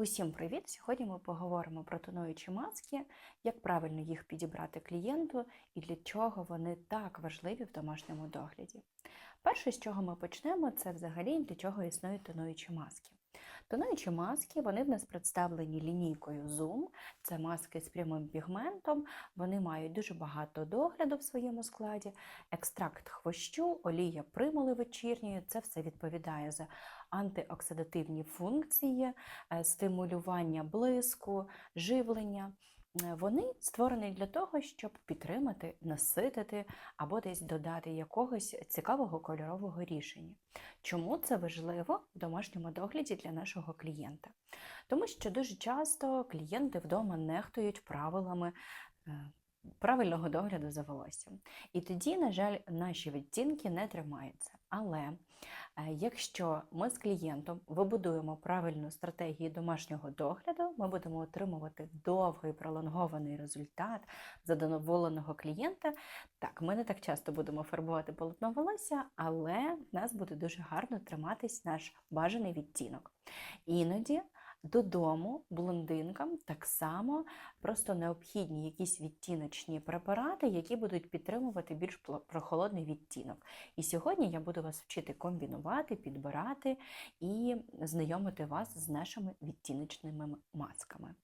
Усім привіт! Сьогодні ми поговоримо про тонуючі маски, як правильно їх підібрати клієнту і для чого вони так важливі в домашньому догляді. Перше, з чого ми почнемо, це взагалі для чого існують тонуючі маски. Тонуючі маски вони в нас представлені лінійкою Zoom. Це маски з прямим пігментом. Вони мають дуже багато догляду в своєму складі, екстракт хвощу, олія примули вечірньої. Це все відповідає за антиоксидативні функції, е, стимулювання блиску, живлення. Е, Вони створені для того, щоб підтримати, наситити або десь додати якогось цікавого кольорового рішення. Чому це важливо в домашньому догляді для нашого клієнта? Тому що дуже часто клієнти вдома нехтують правилами. е, Правильного догляду за волоссям. І тоді, на жаль, наші відтінки не тримаються. Але е, якщо ми з клієнтом вибудуємо правильну стратегію домашнього догляду, ми будемо отримувати довгий пролонгований результат задоволеного клієнта. Так, ми не так часто будемо фарбувати полотно волосся, але в нас буде дуже гарно триматись наш бажаний відтінок. Іноді додому блондинкам так само просто необхідні якісь відтіночні препарати, які будуть підтримувати більш прохолодний відтінок. І сьогодні я буду вас вчити комбінувати, підбирати і знайомити вас з нашими відтіночними масками.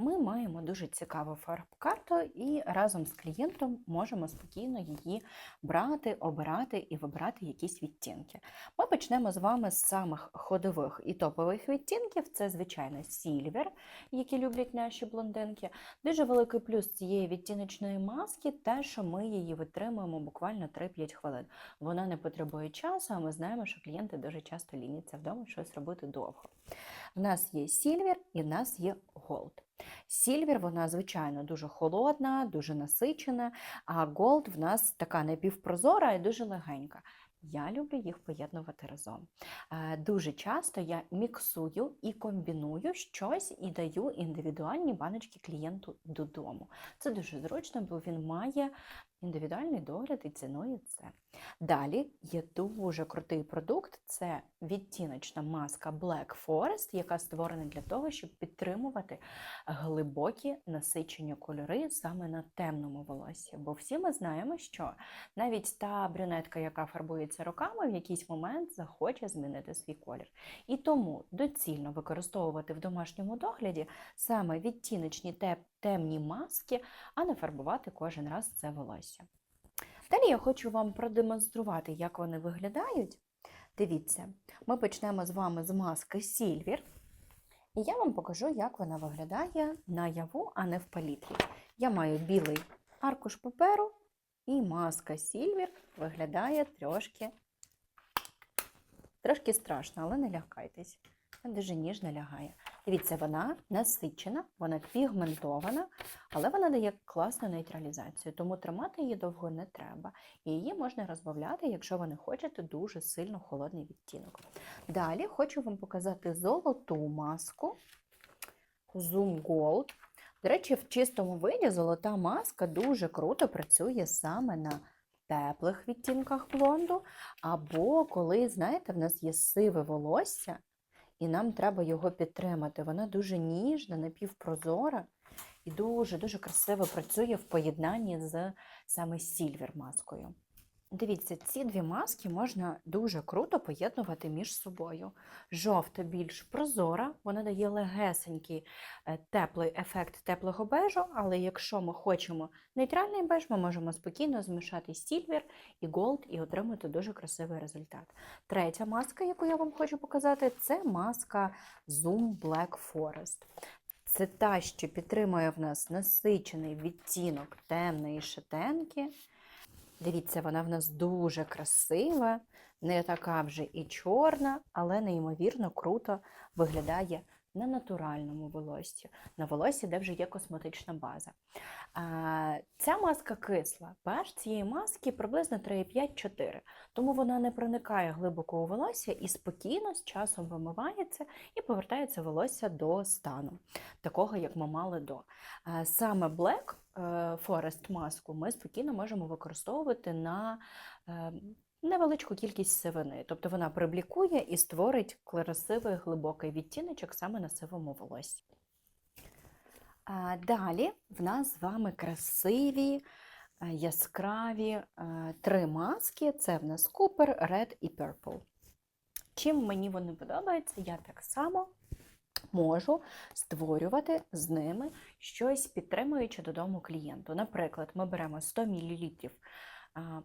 Ми маємо дуже цікаву фарб-карту і разом з клієнтом можемо спокійно її брати, обирати і вибирати якісь відтінки. Ми почнемо з вами з самих ходових і топових відтінків. Це, звичайно, сільвер, які люблять наші блондинки. Дуже великий плюс цієї відтіночної маски те, що ми її витримуємо буквально 3-5 хвилин. Вона не потребує часу, а ми знаємо, що клієнти дуже часто ліняться вдома щось робити довго. В нас є сільвер і в нас є голд. Сільвер, вона, звичайно, дуже холодна, дуже насичена, а голд в нас така напівпрозора і дуже легенька. Я люблю їх поєднувати разом. Е, Дуже часто я міксую і комбіную щось і даю індивідуальні баночки клієнту додому. Це дуже зручно, бо він має індивідуальний догляд і цінує це. Далі є дуже крутий продукт це відтіночна маска Black Forest, яка створена для того, щоб підтримувати глибокі насичені кольори саме на темному волосі. Бо всі ми знаємо, що навіть та брюнетка, яка фарбується роками, в якийсь момент захоче змінити свій колір. І тому доцільно використовувати в домашньому догляді саме відтіночні темні маски, а не фарбувати кожен раз це волосся. Далі я хочу вам продемонструвати, як вони виглядають. Дивіться, ми почнемо з вами з маски Silver. І я вам покажу, як вона виглядає наяву, а не в палітрі. Я маю білий аркуш паперу, і маска Silver виглядає трошки, трошки страшно, але не лякайтесь. Вона дуже ніжно лягає. Дивіться, вона насичена, вона пігментована, але вона дає класну нейтралізацію, тому тримати її довго не треба. І її можна розбавляти, якщо ви не хочете дуже сильно холодний відтінок. Далі хочу вам показати золоту маску Zoom Gold. До речі, в чистому виді золота маска дуже круто працює саме на теплих відтінках блонду, або коли, знаєте, в нас є сиве волосся, і нам треба його підтримати. Вона дуже ніжна, напівпрозора і дуже-дуже красиво працює в поєднанні з саме сільвер маскою. Дивіться, ці дві маски можна дуже круто поєднувати між собою. Жовта більш прозора, вона дає легесенький е, теплий ефект теплого бежу, але якщо ми хочемо нейтральний беж, ми можемо спокійно змішати сільвер і голд і отримати дуже красивий результат. Третя маска, яку я вам хочу показати, це маска Zoom Black Forest. Це та, що підтримує в нас насичений відтінок темної шатенки. Дивіться, вона в нас дуже красива, не така вже і чорна, але неймовірно круто виглядає на натуральному волоссі, на волоссі, де вже є косметична база. Ця маска кисла. pH цієї маски приблизно 3,5-4, тому вона не проникає глибоко у волосся і спокійно з часом вимивається і повертається волосся до стану, такого, як ми мали до. Саме Black е, Forest маску ми спокійно можемо використовувати на е, невеличку кількість сивини. Тобто вона приблікує і створить красивий глибокий відтіночок саме на сивому волоссі. Далі в нас з вами красиві, яскраві три маски. Це в нас Cooper, Red і Purple. Чим мені вони подобаються, я так само можу створювати з ними щось підтримуючи додому клієнту. Наприклад, ми беремо 100 мл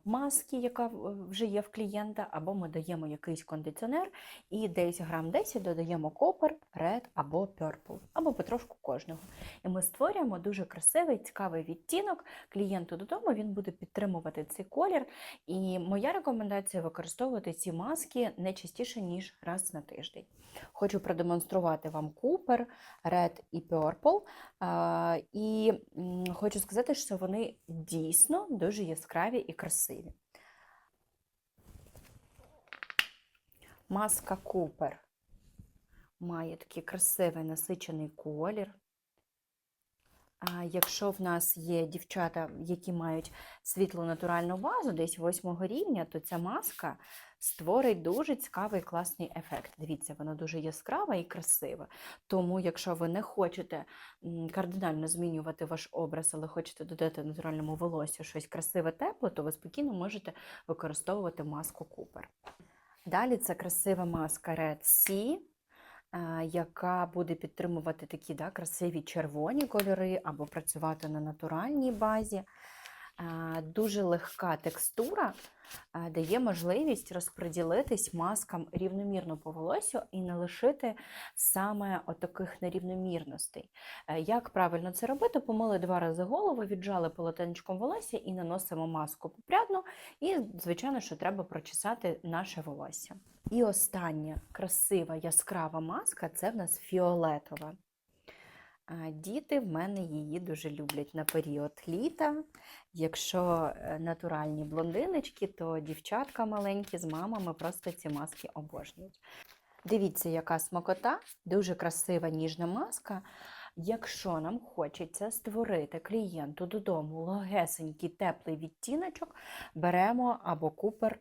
маски, яка вже є в клієнта, або ми даємо якийсь кондиціонер і десь грам 10 додаємо копер, Red або Purple, або потрошку кожного. І ми створюємо дуже красивий, цікавий відтінок клієнту додому. Він буде підтримувати цей колір. І моя рекомендація використовувати ці маски не частіше, ніж раз на тиждень. Хочу продемонструвати вам Cooper, Red і Purple. І хочу сказати, що вони дійсно дуже яскраві і красиві. Маска Купер має такий красивий насичений колір. Якщо в нас є дівчата, які мають світлу натуральну базу, десь восьмого рівня, то ця маска створить дуже цікавий класний ефект. Дивіться, вона дуже яскрава і красива. Тому, якщо ви не хочете кардинально змінювати ваш образ, але хочете додати натуральному волосю щось красиве, тепле, то ви спокійно можете використовувати маску Cooper. Далі це красива маска Red Sea, яка буде підтримувати такі да, красиві червоні кольори або працювати на натуральній базі. Дуже легка текстура дає можливість розподілитись маскам рівномірно по волосю і не лишити саме отаких нерівномірностей. Е, Як правильно це робити? Помили два рази голову, віджали полотенечком волосся і наносимо маску попрядно. І, звичайно, що треба прочесати наше волосся. І остання красива яскрава маска це в нас фіолетова. Діти в мене її дуже люблять на період літа. Якщо е, натуральні блондиночки, то дівчатка маленькі з мамами просто ці маски обожнюють. Дивіться, яка смакота, дуже красива ніжна маска. Якщо нам хочеться створити клієнту додому логесенький теплий відтіночок, беремо або купер,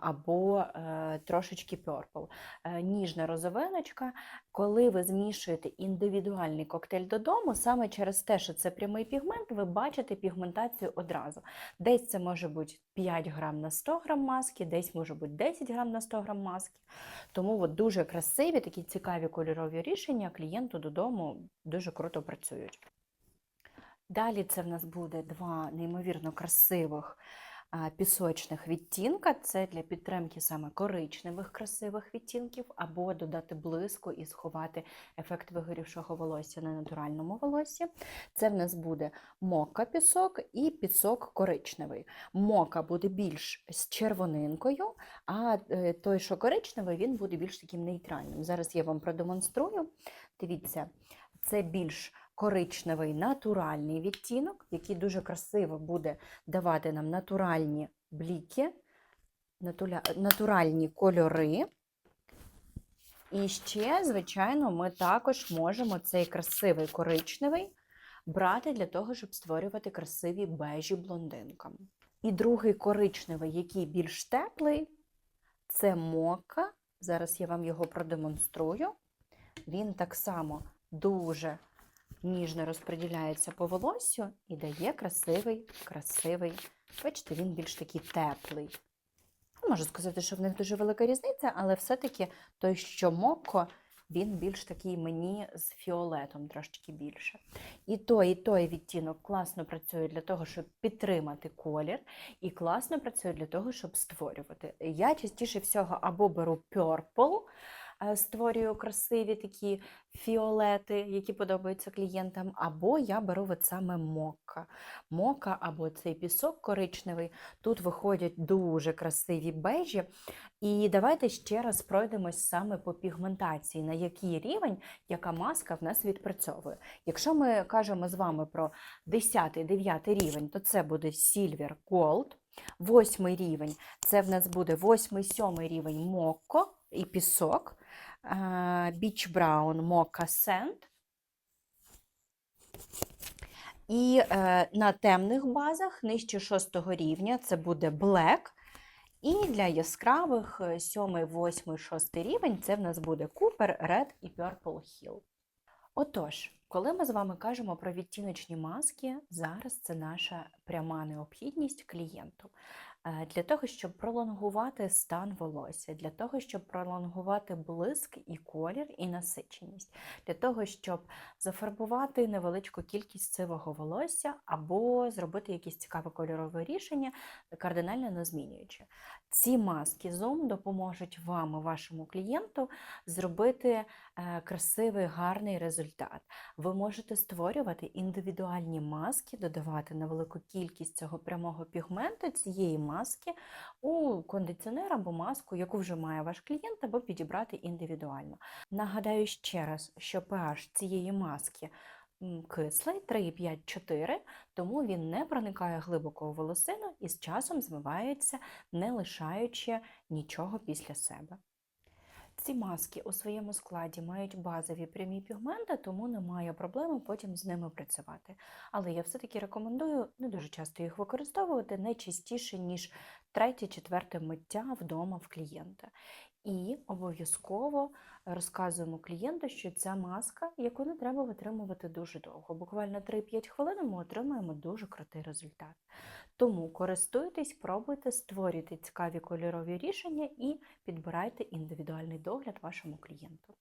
або е, трошечки Purple. Е, Ніжна розовиночка. Коли ви змішуєте індивідуальний коктейль додому, саме через те, що це прямий пігмент, ви бачите пігментацію одразу. Десь це може бути 5 грам на 100 грам маски, десь може бути 10 грам на 100 грам маски. Тому от дуже красиві, такі цікаві кольорові рішення клієнту додому дуже круто працюють. Далі це в нас буде два неймовірно красивих пісочних відтінка. Це для підтримки саме коричневих красивих відтінків, або додати блиску і сховати ефект вигорівшого волосся на натуральному волоссі. Це в нас буде мока пісок і пісок коричневий. Мока буде більш з червонинкою, а е, той, що коричневий, він буде більш таким нейтральним. Зараз я вам продемонструю. Дивіться, це більш коричневий натуральний відтінок, який дуже красиво буде давати нам натуральні бліки, натуральні кольори. І ще, звичайно, ми також можемо цей красивий коричневий брати для того, щоб створювати красиві бежі блондинкам. І другий коричневий, який більш теплий, це мока. Зараз я вам його продемонструю. Він так само дуже ніжно розподіляється по волосю і дає красивий, красивий. Бачите, він більш такий теплий. Ну, Можу сказати, що в них дуже велика різниця, але все-таки той, що моко, він більш такий мені з фіолетом трошки більше. І той, і той відтінок класно працює для того, щоб підтримати колір, і класно працює для того, щоб створювати. Я частіше всього або беру Purple, створюю красиві такі фіолети, які подобаються клієнтам, або я беру от саме мока. Мока або цей пісок коричневий. Тут виходять дуже красиві бежі. І давайте ще раз пройдемось саме по пігментації, на який рівень яка маска в нас відпрацьовує. Якщо ми кажемо з вами про 10-9 рівень, то це буде Silver Gold. Восьмий рівень це в нас буде 8-7 рівень Мокко і пісок. Beach Brown Mocha Sand. І е, на темних базах нижче 6 рівня це буде Black І для яскравих 7, 8, 6 рівень це в нас буде Cooper, Red і Purple Hill. Отож, коли ми з вами кажемо про відтіночні маски, зараз це наша пряма необхідність клієнту. Е, Для того, щоб пролонгувати стан волосся, для того, щоб пролонгувати блиск і колір, і насиченість, для того, щоб зафарбувати невеличку кількість сивого волосся або зробити якесь цікаве кольорове рішення, кардинально не змінюючи. Ці маски Zoom допоможуть вам і вашому клієнту зробити е, красивий, гарний результат. Ви можете створювати індивідуальні маски, додавати невелику кількість цього прямого пігменту, цієї маски у кондиціонер або маску, яку вже має ваш клієнт, або підібрати індивідуально. Нагадаю ще раз, що pH цієї маски кислий 3,5-4, тому він не проникає глибоко у волосину і з часом змивається, не лишаючи нічого після себе. Ці маски у своєму складі мають базові прямі пігменти, тому немає проблеми потім з ними працювати. Але я все-таки рекомендую не дуже часто їх використовувати, не частіше, ніж третє-четверте миття вдома в клієнта. І обов'язково розказуємо клієнту, що ця маска, яку не треба витримувати дуже довго. Буквально 3-5 хвилин ми отримаємо дуже крутий результат. Тому користуйтесь, пробуйте, створюйте цікаві кольорові рішення і підбирайте індивідуальний догляд вашому клієнту.